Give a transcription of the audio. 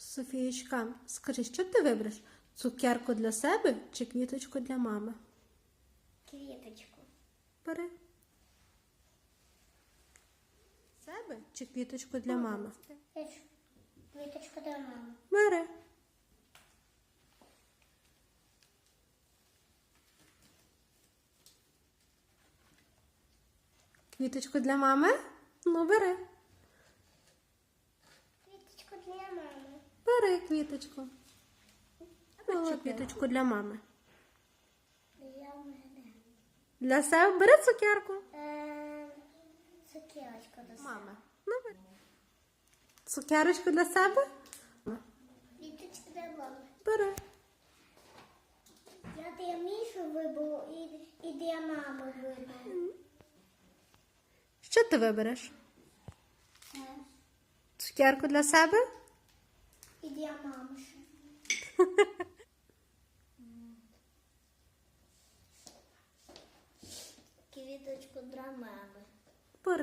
Софієчка, скажи, що ти вибереш? Цукерку для себе чи квіточку для мами? Квіточку. Бери. Себе чи квіточку для мами? Квіточку до мами. Бери. Квіточку для мами? Ну, бери. Квіточку для мами. Бери квіточку. Чи квіточку для мами? Для мене. Для себе бери цукерку. Ем, Цукерочку до себе. Мама. Ну, бери. Цукерочку для себе? Квіточку для мами. Бери. Я для Мішу виберу і, і для мами виберу. Що ти вибереш? Е, Цукерку для себе? І для мами ще. Квіточку для мами. Будь